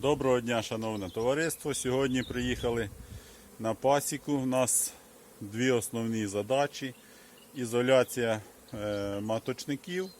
Доброго дня, шановне товариство. Сьогодні приїхали на пасіку. У нас дві основні задачі: ізоляція е, маточників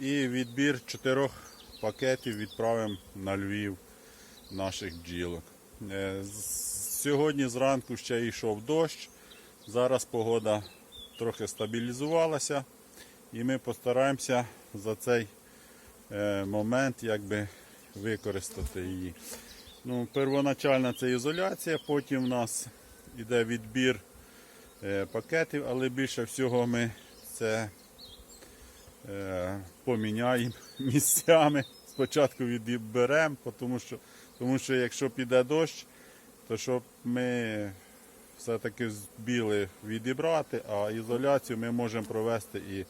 і відбір чотирьох пакетів відправимо на Львів наших бджілок. Е, Сьогодні зранку ще йшов дощ. Зараз погода трохи стабілізувалася, і ми постараємося за цей е, момент якби використати її. Ну, первоначальна це ізоляція, потім в нас йде відбір е, пакетів, але більше всього ми це е, поміняємо місцями. Спочатку відберемо, тому що, тому що якщо піде дощ, то щоб ми все-таки збіли відібрати, а ізоляцію ми можемо провести і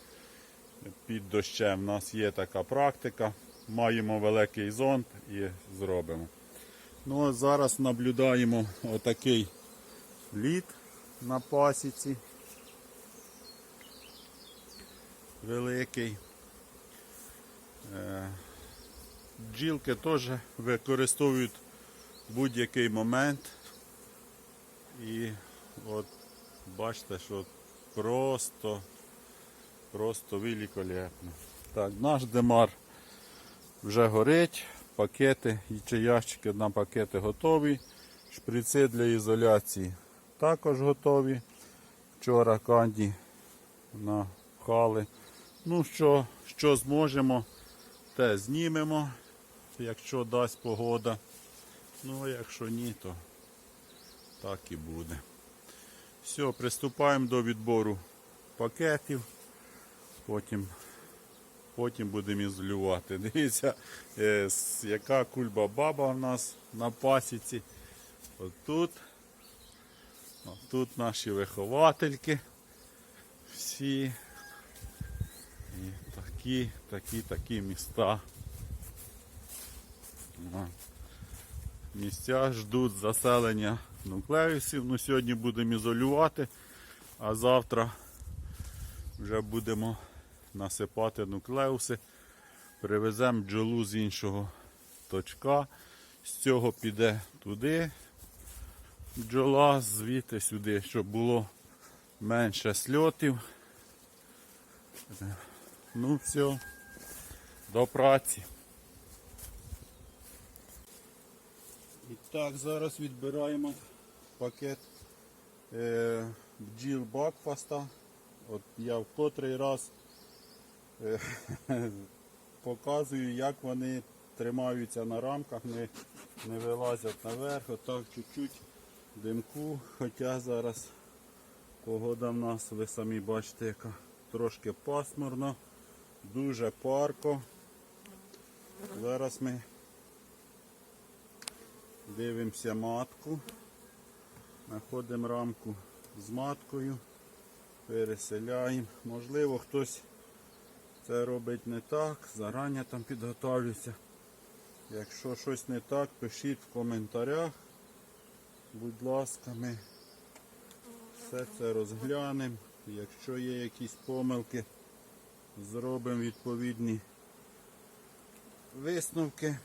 під дощем. У нас є така практика. Маємо великий зонт і зробимо. Ну, а зараз наблюдаємо отакий лід на пасіці. Великий. Е, Бджілки теж використовують будь-який момент. І от бачите, що просто Просто великолепно. Так, наш демар вже горить, пакети чи ящики на пакети готові. Шприци для ізоляції також готові. Вчора канді напхали. Ну що, що зможемо, те знімемо, якщо дасть погода. Ну а якщо ні, то так і буде. Все, приступаємо до відбору пакетів. Потім, потім будемо ізолювати. Дивіться, е, яка кульба баба в нас на пасіці. Отут. Тут наші виховательки. Всі. І такі, такі, такі міста. Місця ждуть заселення нуклеусів. Ну, сьогодні будемо ізолювати, а завтра вже будемо насипати нуклеуси. Привеземо бджолу з іншого точка. З цього піде туди бджола, звідти сюди, щоб було менше сльотів. Ну все, до праці. І так, зараз відбираємо пакет е, бджіл Бакфаста. От я в котрий раз показую, як вони тримаються на рамках, не, не вилазять наверх, отак чуть-чуть димку. Хоча зараз погода в нас, ви самі бачите, яка трошки пасмурно, дуже парко. Зараз ми дивимося матку, знаходимо рамку з маткою переселяємо. Можливо, хтось це робить не так, зарані там підготовлюється. Якщо щось не так, пишіть в коментарях. Будь ласка, ми все це розглянемо. Якщо є якісь помилки, зробимо відповідні висновки.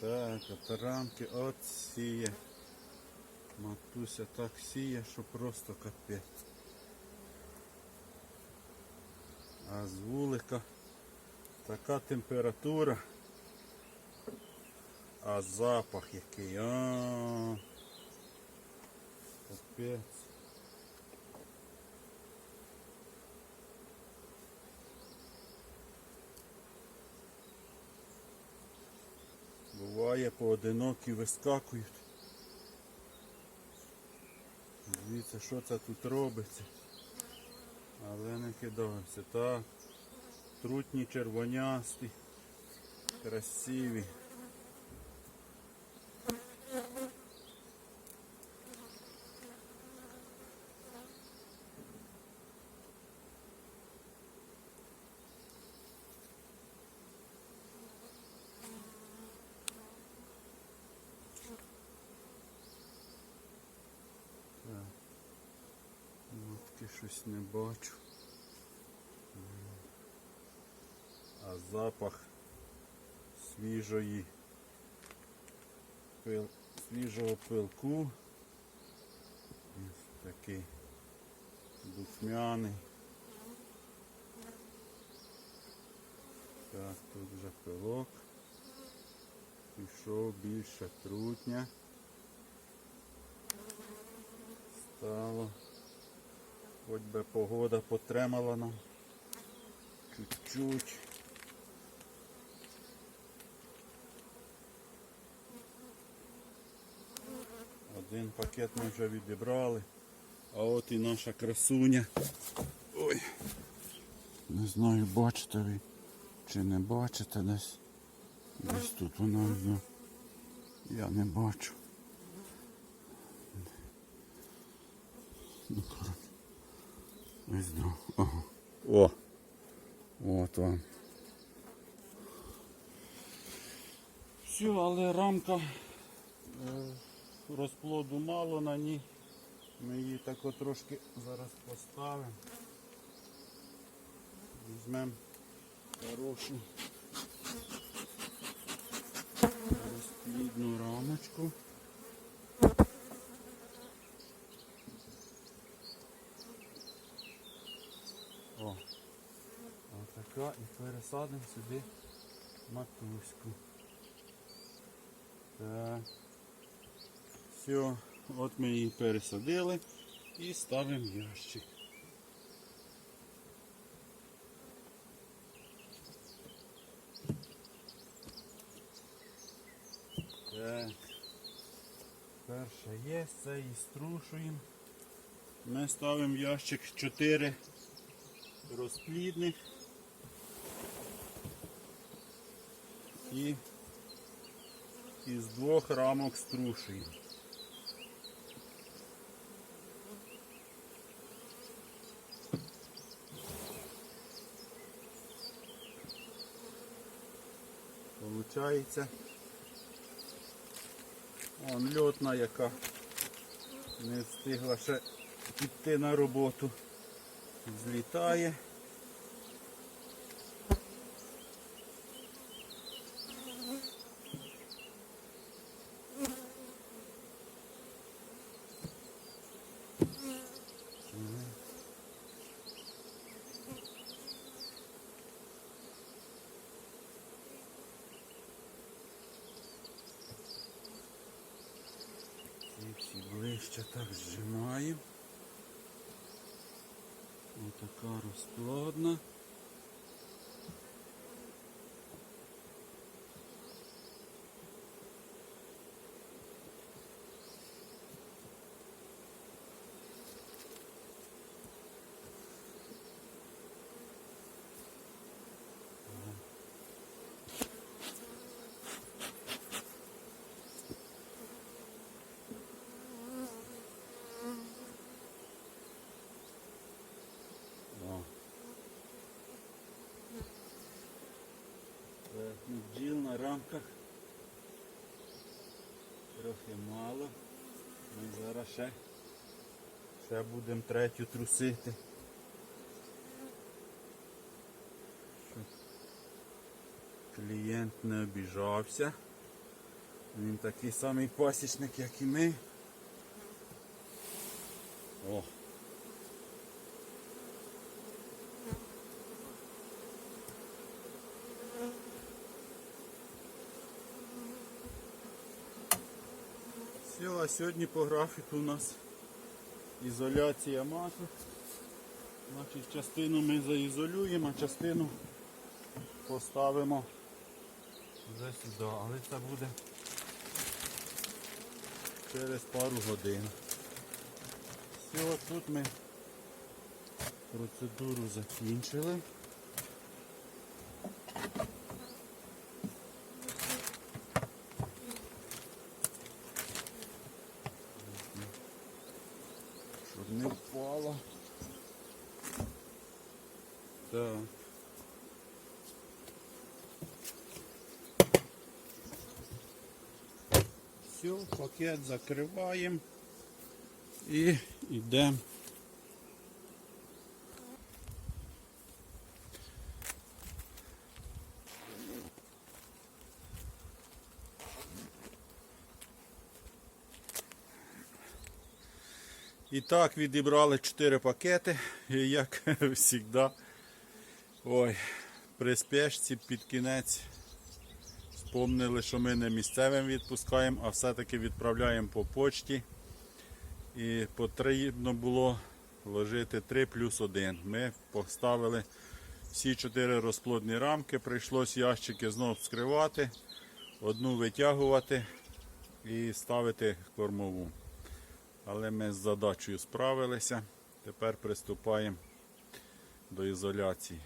Так, от рамки от сіє. Матуся так сіє, що просто капець. А з вулика така температура. А запах який. А, капець. Буває поодинокі вискакують. Дивіться, що це тут робиться. Але не кидаємося. Так. Трутні червонясті. Красиві. щось не бачу. А запах свіжої пил, свіжого пилку. Ось такий духмяний. Так, тут вже пилок. Пішов більше трутня. Стало. Хоч би погода потримала нам. Чуть-чуть. Один пакет ми вже відібрали. А от і наша красуня. Ой. Не знаю, бачите ви чи не бачите десь. Десь тут вона. Я не бачу. Ну. Ось до. Ага. О! От вам. Все, але рамка е, розплоду мало на ній. Ми її так от трошки зараз поставимо. Візьмемо хорошу розплідну рамочку. О, отака і пересадимо сюди матуську. Так. Все, от ми її пересадили і ставимо ящик. Так. Перша є, це і струшуємо. Ми ставимо ящик 4 розплідних і із двох рамок струшуємо. Получається. Вон льотна, яка не встигла ще піти на роботу. Злітає. Ближче так зжимаємо. Отака розплодна. Бджіл на рамках трохи мало. Ми зараз ще, ще будемо третю трусити. Клієнт не обіжався. Він такий самий пасічник, як і ми. О. Все, а сьогодні по графіку у нас ізоляція маток. Значить, частину ми заізолюємо, а частину поставимо вже сюди. Але це буде через пару годин. Все, тут ми процедуру закінчили. Все, пакет закриваємо і йдемо. І так, відібрали 4 пакети, і як завжди. Ой, приспешці під кінець. Спомнили, що ми не місцевим відпускаємо, а все-таки відправляємо по почті. І потрібно було ложити 3 плюс 1. Ми поставили всі 4 розплодні рамки, прийшлось ящики знов вскривати, одну витягувати і ставити кормову. Але ми з задачею справилися. Тепер приступаємо до ізоляції.